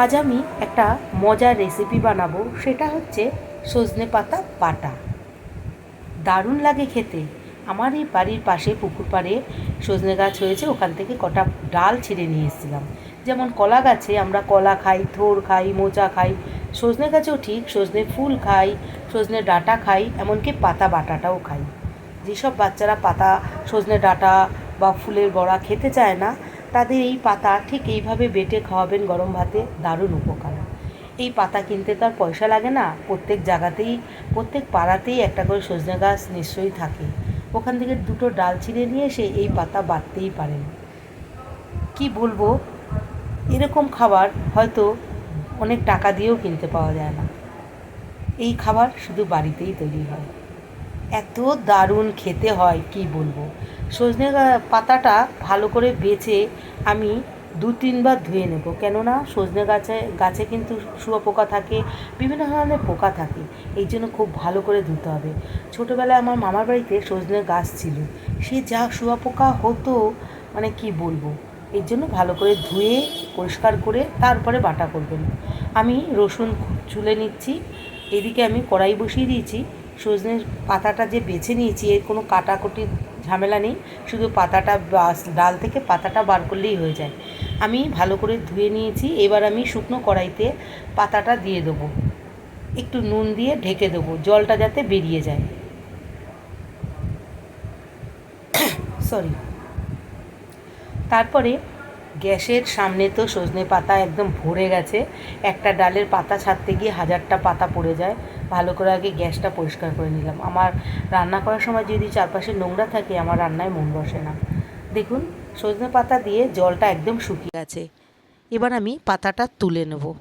আজ আমি একটা মজার রেসিপি বানাবো, সেটা হচ্ছে সজনে পাতা বাটা। দারুণ লাগে খেতে। আমার এই বাড়ির পাশে পুকুর পাড়ে সজনে গাছ হয়েছে, ওখান থেকে কটা ডাল ছিঁড়ে নিয়ে এসেছিলাম। যেমন কলা গাছে আমরা কলা খাই, থোর খাই, মোচা খাই। সজনে গাছেও ঠিক সজনে ফুল খাই, সজনে ডাঁটা খাই, এমনকি পাতা বাটাটাও খাই। যেসব বাচ্চারা পাতা, সজনে ডাঁটা বা ফুলের বড়া খেতে চায় না তাদের এই পাতা ঠিক এইভাবে বেটে খাওয়াবেন গরম ভাতে, দারুণ উপকার। এই পাতা কিনতে তো আর পয়সা লাগে না, প্রত্যেক জায়গাতেই, প্রত্যেক পাড়াতেই একটা করে সজনে গাছ নিশ্চয়ই থাকে। ওখান থেকে দুটো ডাল ছিঁড়ে নিয়ে এসে এই পাতা বাটতেই পারেন। কি বলব? এরকম খাবার হয়তো অনেক টাকা দিয়েও কিনতে পাওয়া যায় না। এই খাবার শুধু বাড়িতেই তৈরি হয়। এত দারুণ খেতে হয়, কি বলব? সজনে পাতাটা ভালো করে বেছে আমি দু তিনবার ধুয়ে নেব। কেননা সজনে গাছে গাছে কিন্তু শুয়োপোকা থাকে, বিভিন্ন ধরনের পোকা থাকে, এই জন্য খুব ভালো করে ধুতে হবে। ছোটোবেলায় আমার মামার বাড়িতে সজনে গাছ ছিল, সে যা শুয়োপোকা হতো মানে কি বলব? এর জন্য ভালো করে ধুয়ে, পরিষ্কার করে তারপরে বাটা করবেন। আমি রসুন চুলে নিচ্ছি এদিকে আমি কড়াই বসিয়ে দিয়েছি। সজনের পাতাটা যে বেছে নিয়েছি, এর কোনো কাটাকুটির ঝামেলা নেই। শুধু পাতাটা ডাল থেকে পাতাটা বার করলেই হয়ে যায়। আমি ভালো করে ধুয়ে নিয়েছি। এবার আমি শুকনো কড়াইতে পাতাটা দিয়ে দেবো। একটু নুন দিয়ে ঢেকে দেবো। জলটা যাতে বেরিয়ে যায়। সরি তারপরে গ্যাসের সামনে তো সজনে পাতা একদম ভরে গেছে। একটা ডালের পাতা ছাড়তে গিয়ে হাজারটা পাতা পড়ে যায়। ভালো করে আগে গ্যাসটা পরিষ্কার করে নিলাম। আমার রান্না করার সময় যদি চারপাশে নোংরা থাকে, আমার রান্নায় মন বসে না। দেখুন, সজনে পাতা দিয়ে জলটা একদম শুকিয়ে গেছে। এবার আমি পাতাটা তুলে নেব।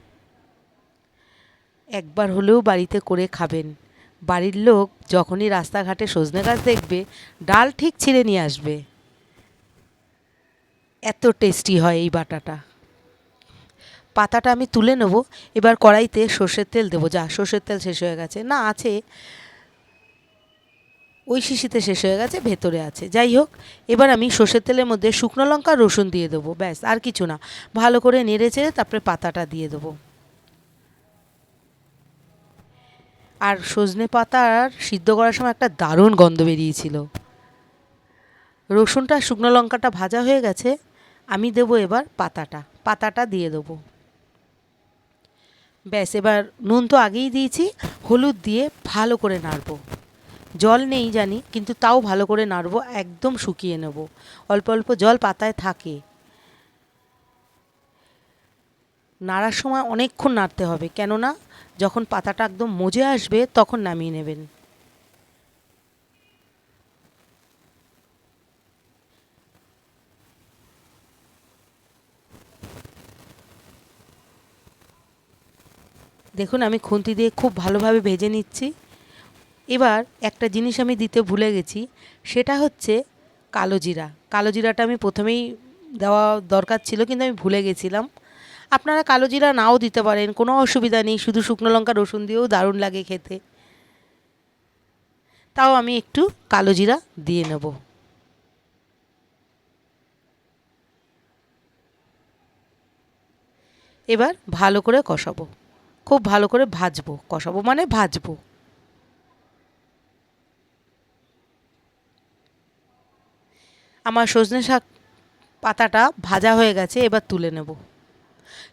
একবার হলেও বাড়িতে করে খাবেন। বাড়ির লোক যখনই রাস্তাঘাটে সজনে গাছ দেখবে, ডাল ঠিক ছিঁড়ে নিয়ে আসবে। এত টেস্টি হয় এই বাটাটা। পাতাটা আমি তুলে নেব, এবার কড়াইতে সর্ষের তেল দেবো। যা, সর্ষের তেল শেষ হয়ে গেছে। না, আছে। ওই শিশিতে শেষ হয়ে গেছে, ভেতরে আছে। যাই হোক, এবার আমি সর্ষের তেলের মধ্যে শুকনো লঙ্কা, রসুন দিয়ে দেবো। ব্যাস, আর কিছু না। ভালো করে নেড়ে চেড়ে তারপরে পাতাটা দিয়ে দেবো। আর সজনে পাতার সিদ্ধ করার সময় একটা দারুণ গন্ধ বেরিয়েছিল। রসুনটা শুকনো লঙ্কাটা ভাজা হয়ে গেছে। আমি দেবো এবার পাতাটা। পাতাটা দিয়ে দেবো। ব্যাস, এবার নুন তো আগেই দিয়েছি, হলুদ দিয়ে ভালো করে নাড়বো। জল নেই জানি, কিন্তু তাও ভালো করে নাড়বো, একদম শুকিয়ে নেব। অল্প অল্প জল পাতায় থাকে। নাড়ার সময় অনেকক্ষণ নাড়তে হবে, কেননা যখন পাতাটা একদম মজে আসবে, তখন নামিয়ে নেবেন। দেখুন, আমি খুন্তি দিয়ে খুব ভালোভাবে ভেজে নিচ্ছি। এবার একটা জিনিস আমি দিতে ভুলে গেছি, সেটা হচ্ছে কালো জিরা। কালো জিরাটা আমি প্রথমেই দেওয়া দরকার ছিল, কিন্তু আমি ভুলে গেছিলাম। আপনারা কালো জিরা নাও দিতে পারেন, কোনো অসুবিধা নেই, শুধু শুকনো লঙ্কা, রসুন দিয়েও দারুণ লাগে খেতে। তাও আমি একটু কালো জিরা দিয়ে নেব। এবার ভালো করে কষাবো। খুব ভালো করে ভাজবো। কষাবো মানে ভাজবো। আমার সজনে শাক পাতাটা ভাজা হয়ে গেছে, এবার তুলে নেব।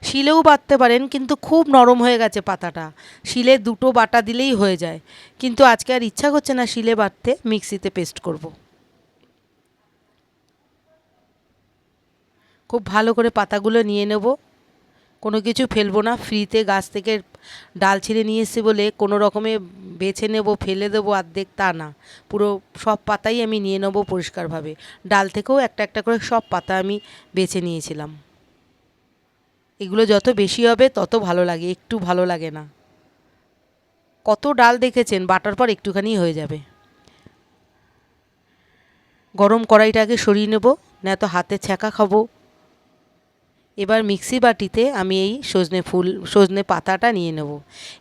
শিলেও বাটতে পারেন, কিন্তু খুব নরম হয়ে গেছে পাতাটা। শিলে দুটো বাটা দিলেই হয়ে যায়। কিন্তু আজকে আর ইচ্ছা করছে না শিলে বাটতে, মিক্সিতে পেস্ট করব। খুব ভালো করে পাতাগুলো নিয়ে নেব। কোনো কিছু ফেলব না, ফ্রিতে গাছ থেকে ডাল ছিঁড়ে নিয়ে এসেছি বলে কোনো রকমে বেছে নেব, ফেলে দেবো অর্ধেক তা না। পুরো সব পাতাই আমি নিয়ে নেব পরিষ্কারভাবে। ডাল থেকেও একটা একটা করে সব পাতা আমি বেছে নিয়েছিলাম। এগুলো যত বেশি হবে তত ভালো লাগে, একটু ভালো লাগে না। কত ডাল দেখেছেন, বাটার পর একটুখানি হয়ে যাবে। গরম কড়াইটাকে সরিয়ে নেব, না তো হাতে ছ্যাঁকা খাব এবার মিক্সি বাটিতে আমি এই সজনে ফুল, সজনে পাতাটা নিয়ে নেব।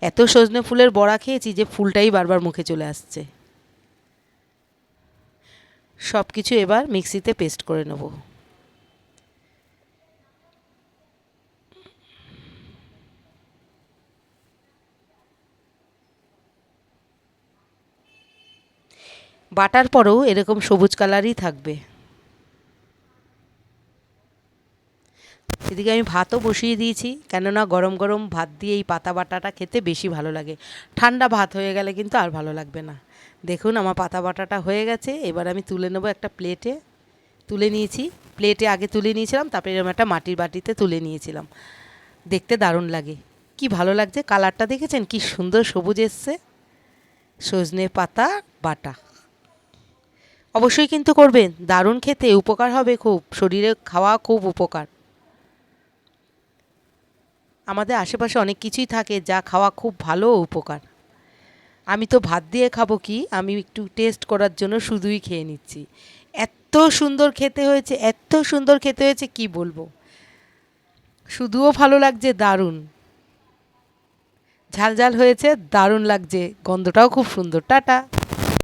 এত সজনে ফুলের বড়া খেয়েছি যে ফুলটাই বারবার মুখে চলে আসছে। সব কিছু এবার মিক্সিতে পেস্ট করে নেব। বাটার পরেও এরকম সবুজ কালারই থাকবে। এদিকে আমি ভাতও বসিয়ে দিয়েছি, কেননা গরম গরম ভাত দিয়ে এই পাতা বাটাটা খেতে বেশি ভালো লাগে। ঠান্ডা ভাত হয়ে গেলে কিন্তু আর ভালো লাগবে না। দেখুন আমার পাতা বাটাটা হয়ে গেছে, এবার আমি তুলে নেব একটা প্লেটে। তুলে নিয়েছি, প্লেটে আগে তুলে নিয়েছিলাম, তারপরে এরকম একটা মাটির বাটিতে তুলে নিয়েছিলাম। দেখতে দারুণ লাগে। কি ভালো লাগছে, কালারটা দেখেছেন? কি সুন্দর সবুজ এসছে। সজনে পাতা, বাটা। অবশ্যই কিন্তু করবেন, দারুণ খেতে, উপকার হবে খুব। শরীরে খাওয়া খুব উপকার। আমাদের আশেপাশে অনেক কিছুই থাকে যা খাওয়া খুব ভালো উপকার। আমি তো ভাত দিয়ে খাব কি? আমি একটু টেস্ট করার জন্য শুধুই খেয়ে নিচ্ছি। এত সুন্দর খেতে হয়েছে, এত সুন্দর খেতে হয়েছে, কি বলব? শুধুও ভালো লাগছে, দারুণ। ঝাল ঝাল হয়েছে, দারুণ লাগছে, গন্ধটাও খুব সুন্দর। টাটা।